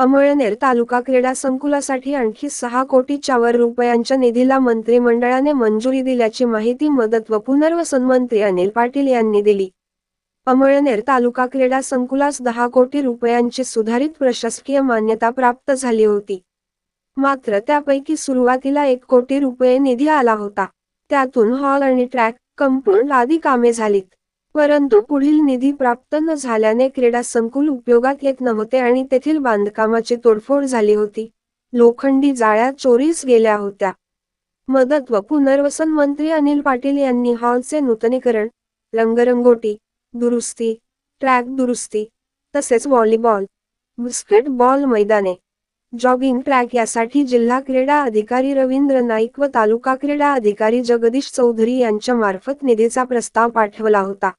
अमळनेर तालुका क्रीडा संकुलासाठी आणखी सहा कोटीच्या वर रुपयांच्या निधीला मंत्रिमंडळाने मंजुरी दिल्याची माहिती मदत व पुनर्वसन मंत्री अनिल पाटील यांनी दिली. अमळनेर तालुका क्रीडा संकुलास दहा कोटी रुपयांची सुधारित प्रशासकीय मान्यता प्राप्त झाली होती. मात्र त्यापैकी सुरुवातीला एक कोटी रुपये निधी आला होता. त्यातून हॉल आणि ट्रॅक कंपाऊंड आदी कामे झालीत. परंतु पुढील निधी प्राप्त न झाल्याने क्रीडा संकुल उपयोगात येत नव्हते आणि तेथील बांधकामाची तोडफोड झाली होती. लोखंडी जाळ्या चोरीस गेल्या होत्या. मदत व पुनर्वसन मंत्री अनिल पाटील यांनी हॉलचे नूतनीकरण रंगरंगोटी दुरुस्ती ट्रॅक दुरुस्ती तसेच व्हॉलीबॉल बास्केटबॉल मैदाने जॉगिंग ट्रॅक यासाठी जिल्हा क्रीडा अधिकारी रवींद्र नाईक व तालुका क्रीडा अधिकारी जगदीश चौधरी यांच्या मार्फत निधीचा प्रस्ताव पाठवला होता.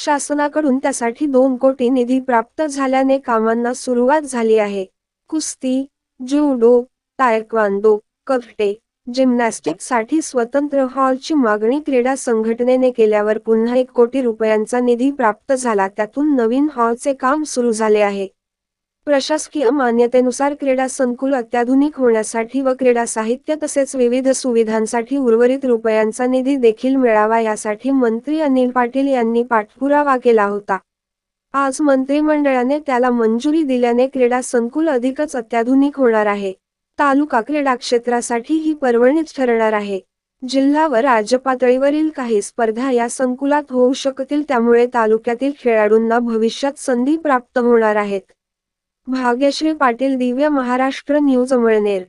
शासनाकडून त्यासाठी दोन कोटी निधी प्राप्त झाल्याने कामांना सुरुवात झाली आहे. कुस्ती ज्युडो तायक्वांदो कफटे जिम्नॅस्टिकसाठी स्वतंत्र हॉलची मागणी क्रीडा संघटनेने केल्यावर पुन्हा एक कोटी रुपयांचा निधी प्राप्त झाला. त्यातून नवीन हॉलचे काम सुरू झाले आहे. प्रशासकीय मान्यतेनुसार क्रीडा संकुल अत्याधुनिक होण्यासाठी व क्रीडा साहित्य तसेच विविध सुविधांसाठी उर्वरित रुपयांचा निधी देखील मिळावा यासाठी मंत्री अनिल पाटील यांनी पाठपुरावा केला होता. आज मंत्रिमंडळाने त्याला मंजुरी दिल्याने क्रीडा संकुल अधिकच अत्याधुनिक होणार आहे. तालुका क्रीडा क्षेत्रासाठी ही पर्वणीच ठरणार आहे. जिल्हा व राज्य पातळीवरील काही स्पर्धा या संकुलात होऊ शकतील त्यामुळे तालुक्यातील खेळाडूंना भविष्यात संधी प्राप्त होणार आहेत. भाग्यश्री पाटील दिव्य महाराष्ट्र न्यूज अमळनेर.